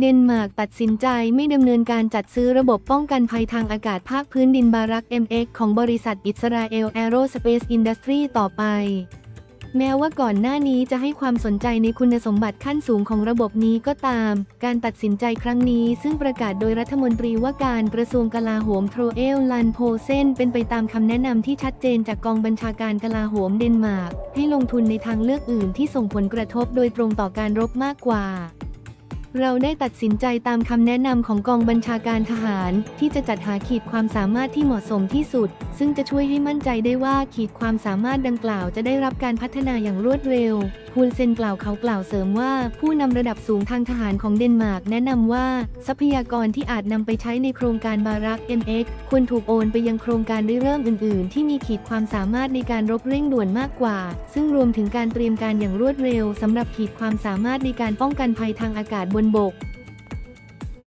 เดนมาร์กตัดสินใจไม่ดำเนินการจัดซื้อระบบป้องกันภัยทางอากาศภาคพื้นดินบารัก MX ของบริษัทอิสราเอลแอโรสเปซอินดัสทรีต่อไป แม้ว่าก่อนหน้านี้จะให้ความสนใจในคุณสมบัติขั้นสูงของระบบนี้ก็ตาม การตัดสินใจครั้งนี้ซึ่งประกาศโดยรัฐมนตรีว่าการกระทรวงกลาโหมโทรเอลลันโพเซนเป็นไปตามคำแนะนำที่ชัดเจนจากกองบัญชาการกลาโหมเดนมาร์กให้ลงทุนในทางเลือกอื่นที่ส่งผลกระทบโดยตรงต่อการรบมากกว่า เราได้ตัดสินใจตามคำแนะนำของกองบัญชาการทหาร ที่จะจัดหาขีดความสามารถที่เหมาะสมที่สุด ซึ่งจะช่วยให้มั่นใจได้ว่าขีดความสามารถดังกล่าวจะได้รับการพัฒนาอย่างรวดเร็วพูลเซนกล่าวเขากล่าวเสริมว่า ผู้นำระดับสูงทางทหารของเดนมาร์กแนะนำว่า ทรัพยากรที่อาจนำไปใช้ในโครงการบารัก MX ควรถูกโอนไปยังโครงการริเริ่มอื่น ๆ ที่มีขีดความสามารถในการรบเร่งด่วนมากกว่า ซึ่งรวมถึงการเตรียมการอย่างรวดเร็วสำหรับขีดความสามารถในการป้องกันภัยทางอากาศบนบก